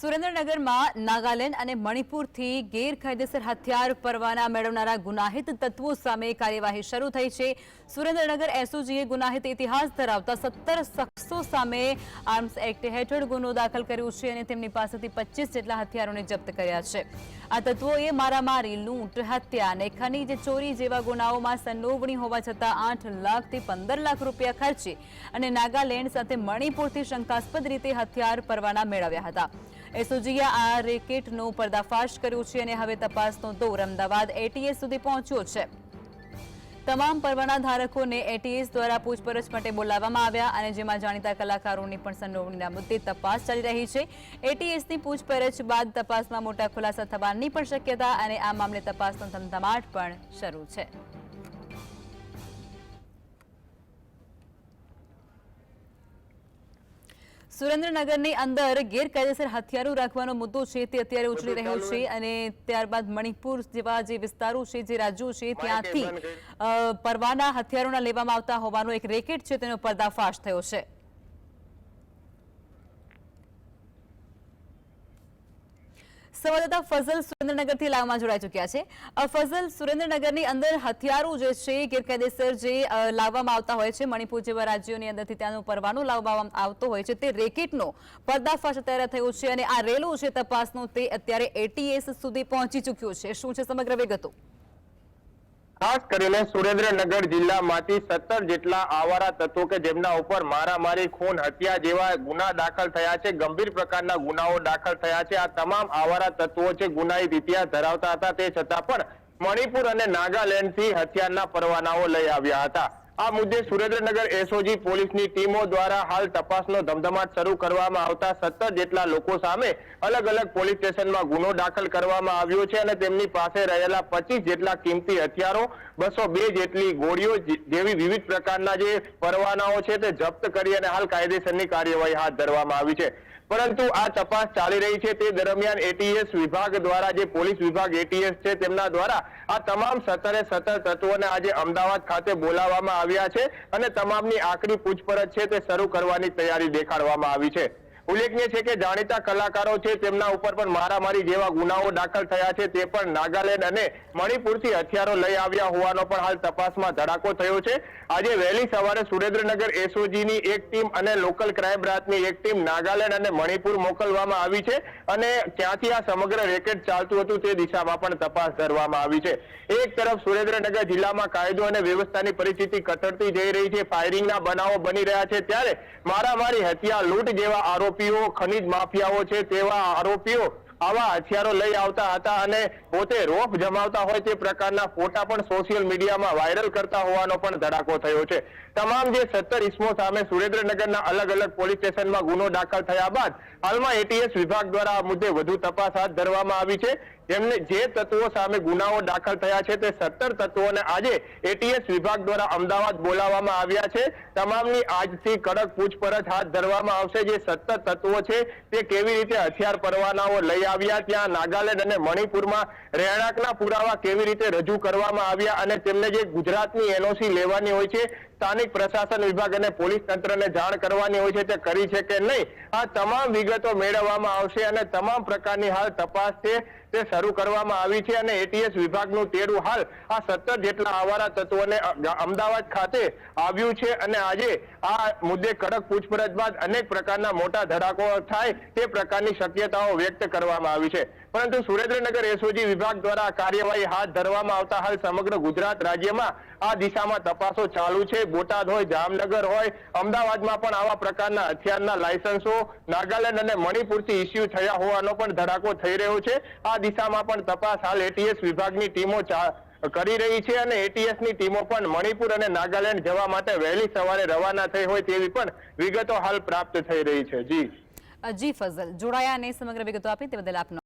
સુરેન્દ્રનગરમાં નાગાલેન્ડ અને મણિપુરથી ગેરકાયદેસર હથિયાર પરવાના મેળવનારા ગુનાહિત તત્વો સામે કાર્યવાહી શરૂ થઈ છે. સુરેન્દ્રનગર એસઓજીએ ગુનાહિત ઇતિહાસ ધરાવતા સત્તર શખ્સો સામે આર્મ્સ એક્ટ હેઠળ ગુનો દાખલ કર્યો છે અને તેમની પાસેથી પચીસ જેટલા હથિયારોને જપ્ત કર્યા છે. આ તત્વોએ મારામારી, લૂંટ, હત્યા અને ખનીજ ચોરી જેવા ગુનાઓમાં સંડોવણી હોવા છતાં આઠ લાખથી પંદર લાખ રૂપિયા ખર્ચી અને નાગાલેન્ડ સાથે મણિપુરથી શંકાસ્પદ રીતે હથિયાર પરવાના મેળવ્યા હતા. એસઓજીએ આ રેકેટનો પર્દાફાશ કર્યો છે અને હવે તપાસનો દોર અમદાવાદ એટીએસ સુધી પહોંચ્યો છે. તમામ પરવાના ધારકોને એટીએસ દ્વારા પૂછપરછ માટે બોલાવવામાં આવ્યા અને જેમાં જાણીતા કલાકારોની પણ સંડોવણીના મુદ્દે તપાસ ચાલી રહી છે. એટીએસની પૂછપરછ બાદ તપાસમાં મોટા ખુલાસા થવાની પણ શક્યતા અને આ મામલે તપાસનો ધમધમાટ પણ શરૂ છે. સુરેન્દ્રનગરની અંદર ગેરકાયદેસર હથિયારો રાખવાનો મુદ્દો છે તે અત્યારે ઉછળી રહ્યો છે અને ત્યારબાદ મણિપુર જેવા જે વિસ્તારો છે જે રાજ્યો છે ત્યાંથી પરવાના હથિયારોના લેવામાં આવતા હોવાનો એક રેકેટ છે તેનો પર્દાફાશ થયો છે. સંવાદદાતા ફઝલ સુરેન્દ્રનગરથી લાવવામાં જોડાઈ ચૂક્યા છે. ફઝલ, સુરેન્દ્રનગરની અંદર હથિયારો જે છે ગેરકાયદેસર જે લાવવામાં આવતા હોય છે, મણિપુર જેવા રાજ્યોની અંદરથી ત્યાંનો પરવાનો લાવવામાં આવતો હોય છે. તે રેકેટનો પર્દાફાશ અત્યારે થયો છે અને આ રેલો છે તપાસનો તે અત્યારે એટીએસ સુધી પહોંચી ચૂક્યો છે. શું છે સમગ્ર વિગતો? ખાસ કરીને સુરેન્દ્રનગર જિલ્લામાંથી સત્તર જેટલા આવારા તત્વો કે જેમના ઉપર મારામારી, ખૂન, હત્યા જેવા ગુના દાખલ થયા છે, ગંભીર પ્રકારના ગુનાઓ દાખલ થયા છે. આ તમામ આવારા તત્વો છે ગુનાહિત ઇતિહાસ ધરાવતા હતા, તે છતાં પણ મણિપુર અને નાગાલેન્ડથી હથિયારના પરવાનાઓ લઈ આવ્યા હતા. આ મુદ્દે સુરેન્દ્રનગર એસઓજી પોલીસની ટીમો દ્વારા હાલ તપાસનો ધમધમાટ શરૂ કરવામાં આવતા સત્તર જેટલા લોકો સામે અલગ અલગ પોલીસ સ્ટેશનમાં ગુનો દાખલ કરવામાં આવ્યો છે અને તેમની પાસે રહેલા પચીસ જેટલા કિંમતી હથિયારો, બસો બે જેટલી ગોળીઓ જેવી વિવિધ પ્રકારના જે પરવાનાઓ છે તે જપ્ત કરી અને હાલ કાયદેસરની કાર્યવાહી હાથ ધરવામાં આવી છે. પરંતુ આ તપાસ ચાલી રહી છે તે દરમિયાન એટીએસ વિભાગ દ્વારા જે પોલીસ વિભાગ એટીએસ છે તેમના દ્વારા આ તમામ સત્તરે સત્તર તત્વોને આજે અમદાવાદ ખાતે બોલાવવામાં આવ્યા છે અને તમામની આખરી પૂછપરછ છે તે શરૂ કરવાની તૈયારી દેખાડવામાં આવી છે. ઉલ્લેખનીય છે કે જાણીતા કલાકારો છે, તેમના ઉપર પણ મારામારી જેવા ગુનાઓ દાખલ થયા છે, તે પણ નાગાલેન્ડ અને મણિપુરથી હથિયારો લઈ આવ્યા હોવાનો પણ હાલ તપાસમાં ધડાકો થયો છે. આજે વહેલી સવારે સુરેન્દ્રનગર એસઓજીની એક ટીમ અને લોકલ ક્રાઇમ બ્રાન્ચની એક ટીમ નાગાલેન્ડ અને મણિપુર મોકલવામાં આવી છે અને ક્યાંથી આ સમગ્ર રેકેટ ચાલતું હતું તે દિશામાં પણ તપાસ ધરવામાં આવી છે. એક તરફ સુરેન્દ્રનગર જિલ્લામાં કાયદો અને વ્યવસ્થાની પરિસ્થિતિ કથળતી જઈ રહી છે, ફાયરિંગના બનાવો બની રહ્યા છે, ત્યારે મારામારી, હત્યા, લૂંટ જેવા આરોપીઓ ખનીજ માફિયાઓ છે તેવા આરોપીઓ આવા હથિયારો લઈ આવતા હતા અને પોતે રોફ જમાવતા હોય તે પ્રકારના ફોટા પણ સોશિયલ મીડિયામાં વાયરલ કરતા હોવાનો પણ ધડાકો થયો છે. તમામ જે સત્તર ઇસમો સામે સુરેન્દ્રનગરના અલગ અલગ પોલીસ સ્ટેશનમાં ગુનો દાખલ થયા બાદ હાલમાં એટીએસ વિભાગ દ્વારા આ મુદ્દે વધુ તપાસ હાથ ધરવામાં આવી છે. જેમને જે તત્વો સામે ગુનાઓ દાખલ થયા છે તે સત્તર તત્વોને આજે એટીએસ વિભાગ દ્વારા અમદાવાદ બોલાવવામાં આવ્યા છે. તમામની આજથી કડક પૂછપરછ હાથ ધરવામાં આવશે જે સત્તર તત્વો છે તે કેવી રીતે હથિયાર પરવાનાઓ લઈ આવ્યા ત્યાં નાગાલેન્ડ અને મણિપુરમાં રહેણાંકના પુરાવા કેવી રીતે રજૂ કરવામાં આવ્યા અને તેમને જે ગુજરાતની એનઓસી લેવાની હોય છે, સ્થાનિક પ્રશાસન વિભાગ અને પોલીસ તંત્રને જાણ કરવાની હોય છે તે કરી છે કે નહીં? આ તમામ વિગતો મેળવવામાં આવશે અને તમામ પ્રકારની હાલ તપાસ છે. તે શરૂ કરવામાં આવી છે અને એટીએસ વિભાગનું તેડું હાલ આ સત્તર જેટલા આવારા તત્વોને અમદાવાદ ખાતે આવ્યું છે અને આજે આ મુદ્દે કડક પૂછપરછ બાદ અનેક પ્રકારના મોટા ધડાકો થાય તે પ્રકારની શક્યતાઓ વ્યક્ત કરવામાં આવી છે. પરંતુ સુરેન્દ્રનગર એસઓજી વિભાગ દ્વારા કાર્યવાહી હાથ ધરવામાં આવતા હાલ સમગ્ર ગુજરાત રાજ્યમાં આ દિશામાં તપાસો ચાલુ છે. બોટાદ હોય, જામનગર હોય, અમદાવાદમાં પણ આવા પ્રકારના હથિયારના લાયસન્સો, નાગાલેન્ડ અને મણિપુરથી ઇસ્યુ થયા હોવાનો પણ ધડાકો થઈ રહ્યો છે. આ દિશામાં પણ તપાસ હાલ એટીએસ વિભાગની ટીમો કરી રહી છે અને એટીએસની ટીમો પણ મણિપુર અને નાગાલેન્ડ જવા માટે વહેલી સવારે રવાના થઈ હોય તેવી પણ વિગતો હાલ પ્રાપ્ત થઈ રહી છે. જી. જી ફઝલ. જોડાયા અને સમગ્ર વિગતો આપી તે બદલ આપનો